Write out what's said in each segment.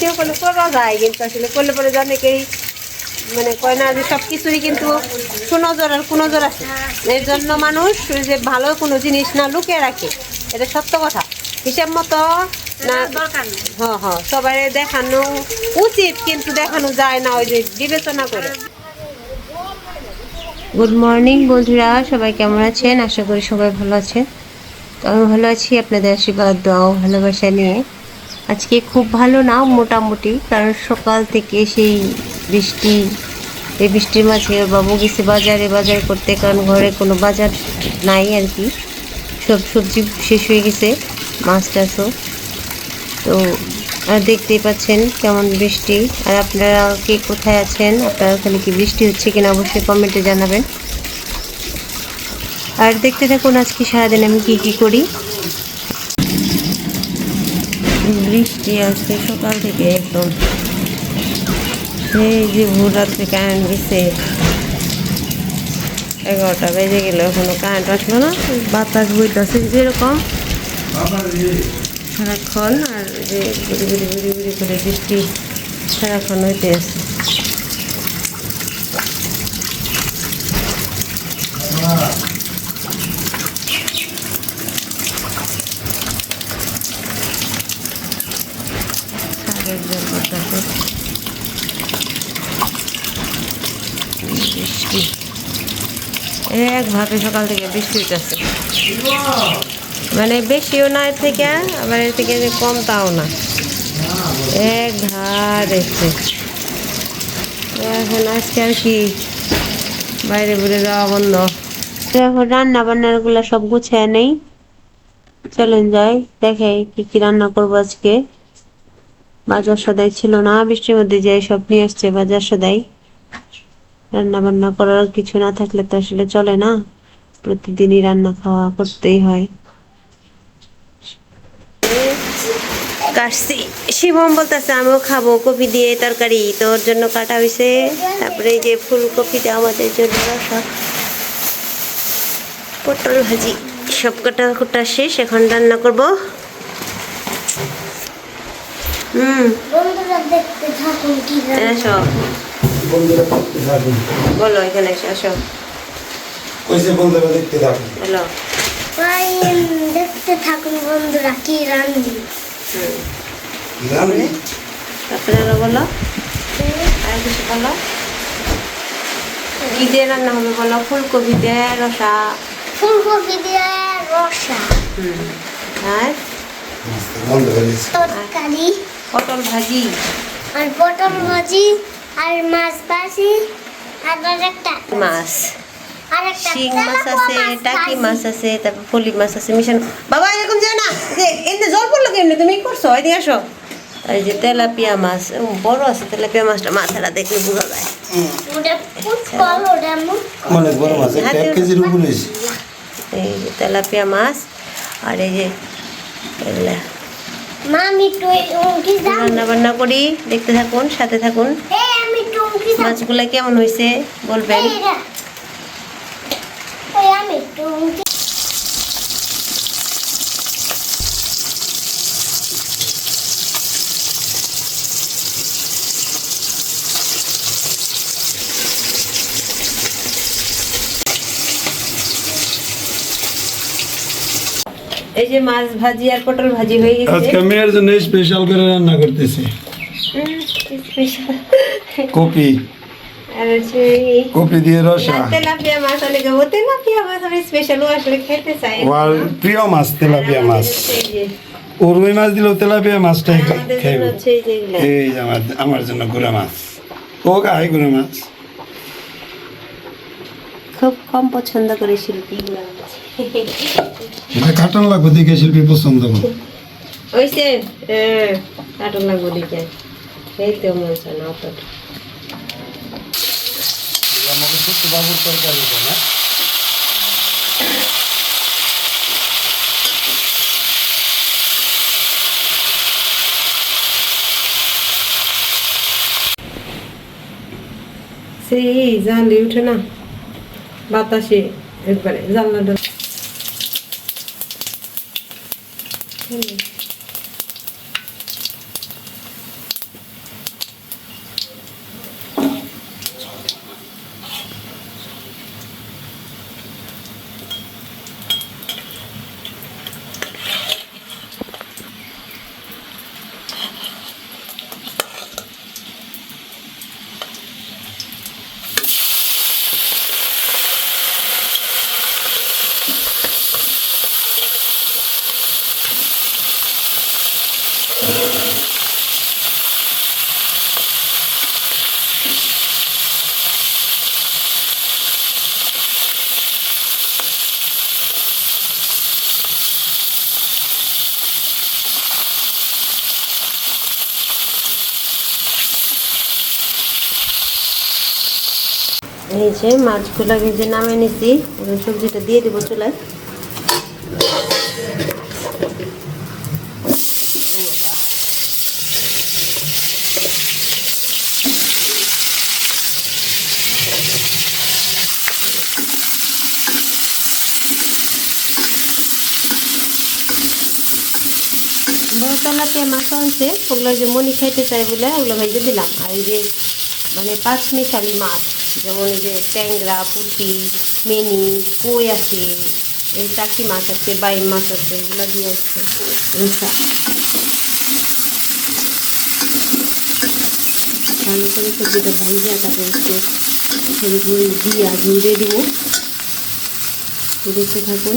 কেউ করলে করা যায় কিন্তু আসলে করলে পরে জানে কি মানে কয় না যে সব কিছুরই কিন্তু সুনজর আর কুনজর আছে। এর জন্য মানুষ যে ভালো কোনো জিনিস না লুকিয়ে রাখে এটা সত্য কথা। হিসাব মতো না হ্যাঁ হ্যাঁ সবাই দেখানো উচিত কিন্তু দেখানো যায় না ওই যে বিবেচনা করে। গুড মর্নিং বন্ধুরা সবাই কেমন আছেন? আশা করি সবাই ভালো আছেন। তো আমি ভালো আছি আপনাদের আশীর্বাদ দোয়া ভালোবাসা নিয়ে। আজকে খুব ভালো না মোটামুটি, কারণ সকাল থেকে সেই বৃষ্টি, এই বৃষ্টির মাঝে বাবু গেছে বাজারে বাজার করতে, কারণ ঘরে কোনো বাজার নাই আর কি। সব সবজি শেষ হয়ে গেছে, মাছ টাছও। তো, আর দেখতেই পাচ্ছেন কেমন বৃষ্টি। আর আপনারা কে কোথায় আছেন, আপনারা ওখানে কি বৃষ্টি হচ্ছে কিনা অবশ্যই কমেন্টে জানাবেন। আর দেখতে থাকুন আজকে সারাদিন আমি কী কী করি। বৃষ্টি আসছে সকাল থেকে একদম। সেই যে ভোর রাত্রে কারেন্ট দিছে। এগারোটা বেজে গেল, এখনও কারেন্ট আসলো না। বাতাস বইতেছে যেরকম। সারাক্ষণ আর যে বৃষ্টি সারাক্ষণ হইতে আছে। সারের জল পড়তেছে বৃষ্টি একভাবে সকাল থেকে বৃষ্টি হইতেছে। মানে বেশিও না এর থেকে, আবার এর থেকে কম তাও না। এক ধার এসছে। এখন আজকে আর কি? বাইরে বেরে যাওয়া বন্ধ। এখন রান্না বান্নারগুলো সব গুছিয়ে নেই। চলেন যাই দেখে কি কি রান্না করব আজকে। বাজার সদাই ছিল না, বৃষ্টির মধ্যে যাই সব নিয়ে আসছে বাজার সদাই। রান্না বান্না করার কিছু না থাকলে তো আসলে চলে না। প্রতিদিনই রান্না খাওয়া করতেই হয়। কাটছি শিবম বলতেছে, আমিও খাব কপি দিয়ে তরকারি তো ওর জন্য কাটা হয়েছে তারপরে যে ফুলকপিটা আমাদের জন্য সব পটল ভাজি, সব কাটা কুটা শেষ, এখন রান্না করব। হুম। বন্ধুরা দেখতে থাকুন কি এসো। বন্ধুরা দেখতে থাকুন। বলো এখানে এসে আসো কইছে বন্ধুরা দেখতে থাকুন। বলো রান্না দেখতে থাকুন বন্ধুরা কি রান্নি। হুম। জানি তারপরে আরও বলো। আর কিছু বলো? কি দিয়ে রান্না হবে বলো? ফুলকপি দিয়ে রসা। ফুলকপি দিয়ে রসা। হুম। আর? তরকারি। পটল ভাজি। আর পটল ভাজি আর মাছ ভাজি আর একটা মাছ। আর একটা শিং মাছ আছে টাকি মাছ আছে তারপর ফলি মাছ আছে মিশানো। বাবা এরকম যায় না। যে এমনি জল পড়ল কেমনি? তুমি কি করছ? এদিকে আসো। আর এই যে তেলাপিয়া মাছ উম, বড় আছে তেলাপিয়া মাছটা। মাথাটা দেখলে বোঝা যায়। অনেক বড় মাছ এক কেজির উপরে এই যে তেলাপিয়া মাছ আর এই যে রান্না বান্না করি দেখতে থাকুন সাথে থাকুন। মাছগুলা কেমন হয়েছে বলবেন। এই যে মাছ ভাজি আর পটল ভাজি হয়ে গেছে। আজকে মেয়ের জন্য স্পেশাল করে রান্না করতেছি। কপি। কপি দিয়ে রসা। তেলাপিয়া মাছ অনেকে তেলাপিয়া মাছ আমি স্পেশাল আসলে খেতে চাই ওর প্রিয় মাছ তেলাপিয়া মাছ। ও রুই মাছ দিলেও তেলাপিয়া মাছটাই খাইব। এই আমার আমার জন্য গুড়া মাছ। ও খায় গুড়া মাছ। খুব কম পছন্দ করে শিল্পী এটা কাটন লাগবে দেখে শিল্পী পছন্দ করে। হ্যাঁ কাটন লাগবো দেখে। এই তো মনে হচ্ছে না অতটা আমাকে ছোট্ট বাবুর তরকারি না? সেই জানলে উঠে না? বাতাসে একবারে জানলাটা এই যে মাছগুলো ভেজে নামে নিছি। সবজিটা দিয়ে দেবো চুলায়। বড় তেলাপিয়া মাছ আনছে, ওগুলো যে মনি খাইতে চাই বলে ওগুলো ভেজে দিলাম। আর এই যে মানে পাঁচ মিশালি মাছ। যেমন এই যে ট্যাংরা, পুঁটি, মেনি, কই আছে, এই চাকি মাছ আছে, বাইম মাছ আছে, এগুলো দিয়ে আসছে রুসা ভালো করে সবজিটা ভাজা, তারপর হচ্ছে হলুদ দিয়ে দিয়ে দিব। দেখতে থাকুন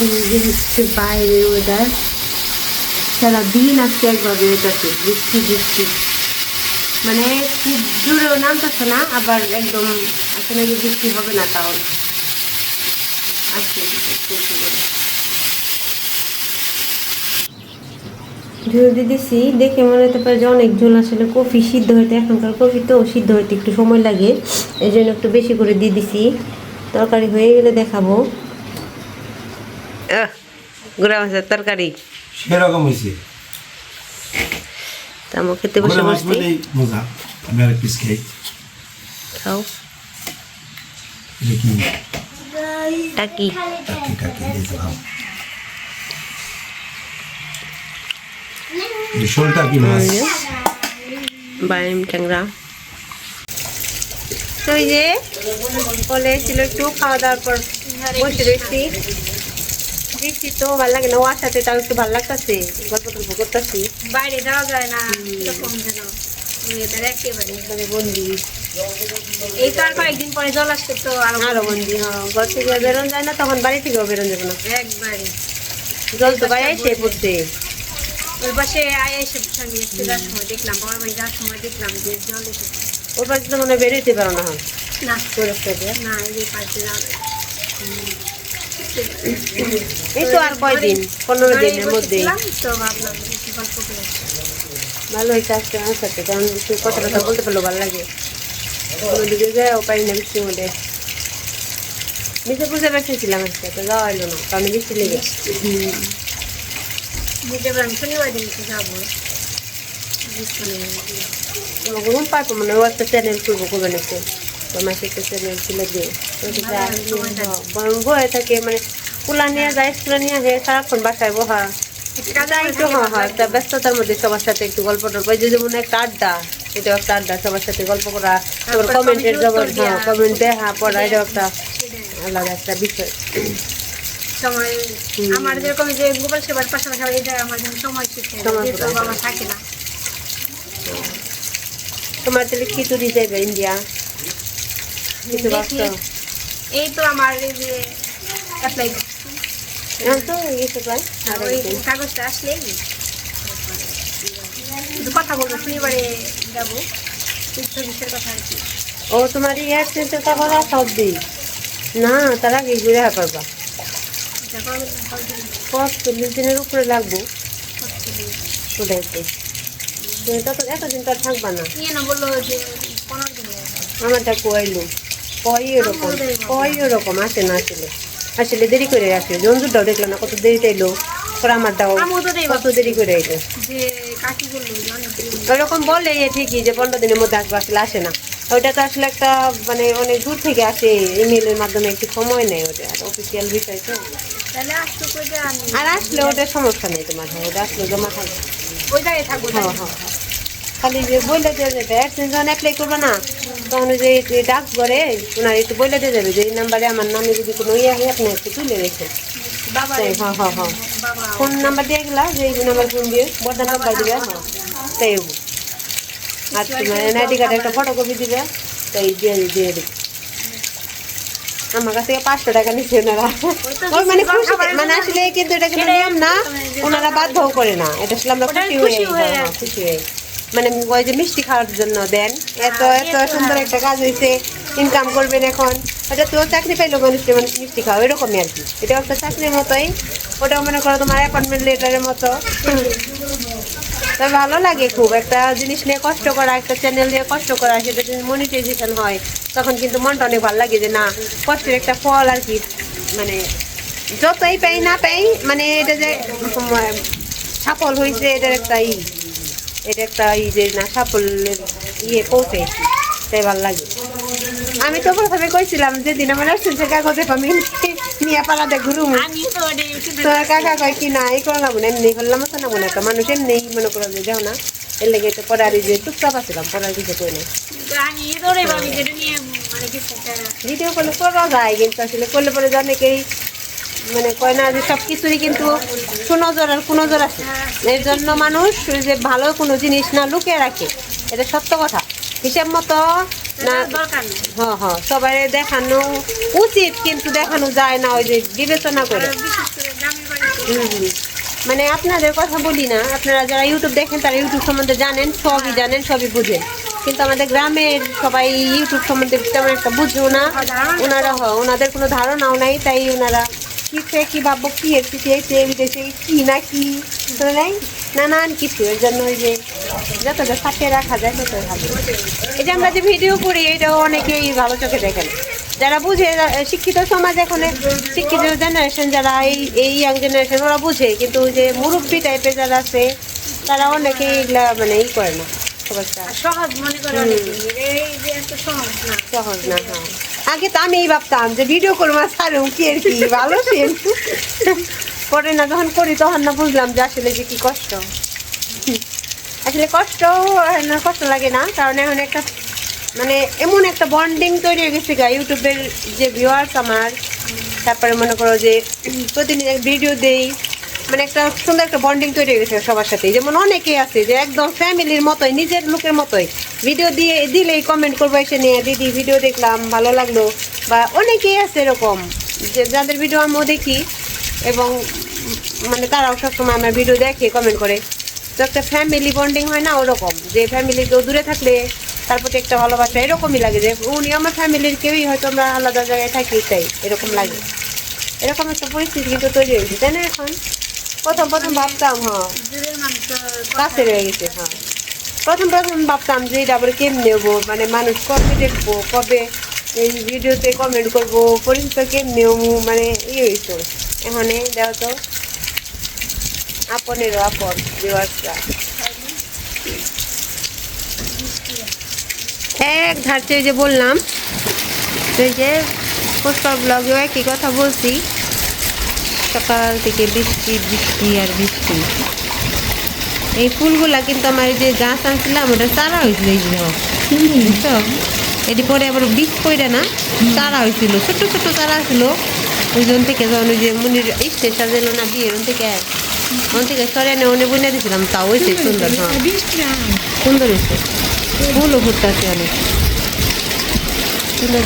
এই যে হচ্ছে বাইরে ওয়েদার সারাদিন আজকে একবার বেরোতেছে বৃষ্টি বৃষ্টি। মানে খুব জোরেও নামতেছে না আবার একদম আসলে যে বৃষ্টি হবে না তাও। ঝোল দিয়ে দিছি দেখে মনে হতে পারে যে অনেক ঝোল আসলে কফি সিদ্ধ হইতে এখনকার কফি তো সিদ্ধ হইতে একটু সময় লাগে। এই জন্য একটু বেশি করে দিয়ে দিছি। তরকারি হয়ে গেলে দেখাবো। গুড়া মাছের তরকারি। সেরকম হয়েছে তা আমার খেতে বসে বলেই মজা। আমি আর পিস খাই। খাও। কি? টাকি। টাকি টাকি দিয়ে তো খাও। শোল টাকি মাছ। বাইম ট্যাংরা। ওই যে বলে এসেছিল একটু খাওয়া দাওয়ার পর বসে রয়েছি বৃষ্টি তো ভালো লাগে না ওয়ার সাথে তাও একটু ভালো লাগতেছে গল্প টল্প করতেছি। বাইরে যাওয়া যায় না কীরকম যেন একেবারে। বন্দি। এই তো আর কয়েকদিন পরে জল আসবে তো আরও বন্দি। হ্যাঁ। ঘর থেকে বেরোন যায় না তখন বাড়ি থেকেও বেরোন যাবে না। একবারে। জল তো বাইরে এসে পড়ছে। ওই পাশে আয় এসে এসে যাওয়ার সময় দেখলাম বাবার বাড়ি যাওয়ার সময় দেখলাম যে জল এসেছে ওর পাশে তো মনে হয় বেরোতে পারো না না। পরিষ্কার না এই পাশে যায়। এই তো আর কয়দিন? পনেরো দিনের আসি। ভালো হয়েছে আজকে আমার সাথে কারণ একটু কথা কথা বলতে পারল ভালো লাগে। ওদিকে যায় পারি না বৃষ্টির মধ্যে। নিচে পুজো বেসেছিলাম আজকে তো যাওয়া হলো না কারণ বৃষ্টি লেগে শনিবার দিন যাব। তোমাকে ঘুম পাইবো মানে ও একটা চ্যানেল খুলবো করবে নাকি চ্যানেল খুলে দিয়ে বয়ে থাকে মানে কুলা নিয়ে যায় স্কুলে নিয়ে আসে সারাক্ষণ বাসায় বহা। হ্যাঁ হ্যাঁ ব্যস্ততার মধ্যে সবার সাথে একটু গল্প টল্প এই যে যেমন একটা আড্ডা একটা আড্ডা সবার সাথে গল্প করা তারপর তারপর কমেন্টের জবাব হ্যাঁ কমেন্ট দেখা পড়া একটা আলাদা একটা বিষয়। সময় আমার যেরকম যে গোপাল সেবার পাশাপাশি এটা আমার জন্য সময় শিখতে সময় যেহেতু ফুরায়। বাবা থাকে না। তোমার তাহলে খিচুড়ি যাবে ইন্ডিয়া? এই তো আমার এই যে অ্যাপ্লাই হ্যাঁ তো গেছে প্রায় আর ওই কাগজটা আসলেই শুধু কথা বলব শনিবারে যাব। চব্বিশের কথা আর কি। ও তোমার ইয়ার সব দিই। না তার আগে ঘুরে কবে- কবে- দিনের উপরে লাগবো। তত এতদিন তো আর থাকবা না। বলল যে পনেরো কই এরকম কই এরকম আসে না আসলে। আসলে দেরি করে আসে জঞ্জুরটাও দেখলাম না কত দেরিতে এলো পরে আমারটাও আমিও তো দেরি কত দেরি করে এলো ওরকম বলে এ ঠিকই যে পনেরো দিনের মধ্যে আসবে আসলে আসে না। ওইটা তো আসলে একটা মানে অনেক দূর থেকে আসে। ইমেলের মাধ্যমে একটু সময় নেয় ওটা আর অফিসিয়াল বিষয় তো। আর আসলে ওটা সমস্যা নেই তোমার হ্যাঁ, ওটা আসলে জমা থাকবে। ওই জায়গায় থাকব হ্যাঁ হ্যাঁ হ্যাঁ। খালি যে বইলে দিয়ে যাবে একদিন যখন অ্যাপ্লাই করবে না তখন যে ডাক করে ওনার একটু বইলে দিয়ে যাবে যে এই নাম্বারে আমার নামে যদি কোনো ইয়ে হয় আপনি একটু তুলে রেখে। হ্যাঁ হ্যাঁ হ্যাঁ। ফোন নাম্বার দিয়ে গেলা যে এই নাম্বার ফোন দিয়ে বড় নাম্বার দিবে হ্যাঁ। তাই আর তোমার এনআইডি কার্ডে একটা ফটোকপি দিবে তাই দিয়ে দিয়ে দিবে আমার কাছ থেকে পাঁচশো টাকা নিচ্ছে ওনারা। ওই মানে খুশি মানে আসলে কিন্তু এটা কিন্তু নিয়ম না ওনারা বাধ্যও করে না। এটা আসলে আমরা খুশি খুশি হয়ে হয়ে হ্যাঁ। খুশি হয়ে মানে ওই যে মিষ্টি খাওয়ার জন্য দেন। এত হ্যাঁ, এত এত সুন্দর হ্যাঁ। একটা কাজ হয়েছে ইনকাম করবেন এখন। এটা তো চাকরি পাইলো মানুষকে মানুষ মিষ্টি খাও এরকমই আর কি। এটা একটা চাকরির মতোই। ওটা মনে করো তোমার অ্যাপয়েন্টমেন্ট লেটারের মতো। তবে ভালো লাগে খুব। একটা জিনিস নিয়ে কষ্ট করা একটা চ্যানেল নিয়ে কষ্ট করা সেটা যদি মনিটাইজেশন হয় তখন কিন্তু মনটা অনেক ভালো লাগে যে না কষ্টের একটা ফল আর কি। মানে যতই পাই না পাই মানে এটা যে সফল হয়েছে এটার একটা ই। এটা একটা ই যে না সাফল্যের ইয়ে পৌঁছে তাই ভালো লাগে। আমি তো প্রথমে কইছিলাম যেদিন আমার আসছে কাগজে আমি নিয়ে পালাতে ঘুরুম। আমি তো কাকা কয় কি না এই করলাম না এমনি করলাম তো না মনে মানুষ এমনি মনে করলাম যে যাও না এর লেগে তো পরে আর যে চুপচাপ আসছিলাম পরে আর কিছু কই না ভিডিও করলে করা যায় কিন্তু আসলে করলে পরে যে অনেকেই মানে কয় না যে সব কিছুরই কিন্তু সুনজর আর কুনজর আছে। এর জন্য মানুষ ওই যে ভালো কোনো জিনিস না লুকিয়ে রাখে। এটা সত্য কথা। হিসাব মতো না হ্যাঁ হ্যাঁ সবাই দেখানো উচিত কিন্তু দেখানো যায় না ওই যে বিবেচনা করে। মানে আপনাদের কথা বলি না আপনারা যারা ইউটিউব দেখেন তারা ইউটিউব সম্বন্ধে জানেন সবই জানেন সবই বুঝেন। কিন্তু আমাদের গ্রামের সবাই ইউটিউব সম্বন্ধে তেমন একটা বুঝেও না। ওনারা হয় ওনাদের কোনো ধারণাও নাই তাই ওনারা কি সে কি ভাববো কি এসেছে এসে কি না কি নাই? নানান কিছু, এর জন্য ওই যে যতটা সাথে রাখা যায় তত ভালো। এই যে আমরা যে ভিডিও করি, এটাও অনেকেই ভালো চোখে দেখেন। যারা বুঝে, শিক্ষিত সমাজ এখন, শিক্ষিত জেনারেশন যারা, এই এই ইয়াং জেনারেশন ওরা বুঝে, কিন্তু ওই যে মুরব্বী টাইপের যারা আছে, তারা অনেকেই এগুলা মানে ই করে না। খুব একটা সহজ মনে করে এই যে এত সহজ না। সহজ না হ্যাঁ। আগে তো আমি ভাবতাম যে ভিডিও করব ছাড়ুম কি আর কি ভালো পরে না যখন করি তখন না বুঝলাম যে আসলে যে কি কষ্ট। আসলে কষ্ট কষ্ট লাগে না কারণ এখন একটা মানে এমন একটা বন্ডিং তৈরি হয়ে গেছে গা ইউটিউবের যে ভিউয়ার্স আমার। তারপরে মনে করো যে প্রতিদিন ভিডিও দেই মানে একটা সুন্দর একটা বন্ডিং তৈরি হয়ে গেছে সবার সাথে। যেমন অনেকেই আছে যে একদম ফ্যামিলির মতোই, নিজের লোকের মতোই। ভিডিও দিয়ে, দিলেই কমেন্ট করব, এসে নিয়ে দিদি ভিডিও দেখলাম, ভালো লাগল। বা অনেকেই আছে এরকম, যে যাদের ভিডিও আমিও দেখি এবং মানে তারাও সবসময় আমার ভিডিও দেখে কমেন্ট করে। তো একটা ফ্যামিলি বন্ডিং হয় না ওরকম, যে ফ্যামিলি কেউ দূরে থাকলে তার প্রতি একটা ভালোবাসা এরকমই লাগে যে উনি আমার ফ্যামিলির কেউই হয়তো আমরা আলাদা জায়গায় থাকি, তাই এরকম লাগে। এরকম একটা পরিস্থিতি কিন্তু তৈরি হয়েছে, তাই না এখন? প্রথম প্রথম ভাবতাম হ্যাঁ। কাছে রয়ে গেছে হ্যাঁ। প্রথম প্রথম ভাবতাম যে এটা আবার কেমনি নেব মানে মানুষ কবে দেখব, কবে এই ভিডিওতে কমেন্ট করব, পরিচিত কেমনি হব মানে ই হয়েছে এখন দেওয়া তো। আপনেরও আপন ভিউয়ার্সরা এক ধারতে যে বললাম ওই যে পুষ্কর ব্লগেও একই কথা বলছি। সকাল থেকে বৃষ্টি বৃষ্টি আর বৃষ্টি। এই ফুলগুলা কিন্তু আমার যে গাছ আনছিলাম, ওটা চারা হয়েছিল এই যে এটি পরে আবার বীজ পড়ে না, চারা হয়েছিল। ছোট ছোট চারা ছিল। ওই জন থেকে যখন ওই যে মনির স্টেজ সাজালো না বিয়ের থেকে ওন থেকে সরে এনে ওনে বনে দিয়েছিলাম, তাও হয়েছে সুন্দর হ্যাঁ। সুন্দর হয়েছে। ফুলও ফুটতে আছে অনেক সুন্দর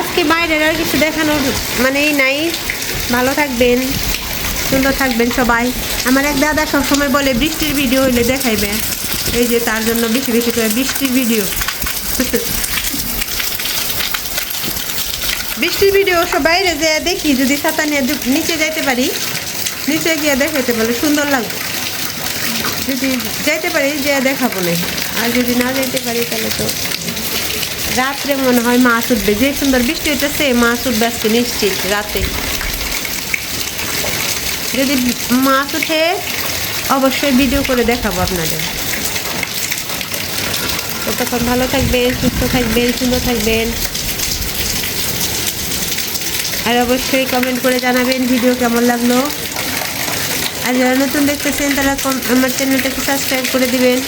আজকে বাইরের আর কিছু দেখানোর মানেই নাই। ভালো থাকবেন, সুন্দর থাকবেন সবাই। আমার এক দাদা সবসময় বলে, বৃষ্টির ভিডিও হইলে দেখাইবে। এই যে তার জন্য বেশি বেশি করে বৃষ্টির ভিডিও। বৃষ্টির ভিডিও সব বাইরে যে দেখি, যদি ছাতা নিয়ে নিচে যাইতে পারি, নিচে গিয়ে দেখাইতে পারলে সুন্দর লাগবে। যদি যাইতে পারি যে দেখাবো না আর যদি না যাইতে পারি, তাহলে তো রাত্রে মনে হয় মাছ উঠবে। যে সুন্দর বৃষ্টি হইতেছে মাছ উঠবে আজকে নিশ্চিত রাতে। যদি মাছ উঠে, অবশ্যই ভিডিও করে দেখাবো আপনাদের। ততক্ষণ ভালো থাকবেন, সুস্থ থাকবেন, সুন্দর থাকবেন। আর অবশ্যই কমেন্ট করে জানাবেন ভিডিও কেমন লাগল। আর যারা নতুন দেখতেছেন, তারা আমার চ্যানেলটাকে সাবস্ক্রাইব করে দিবেন।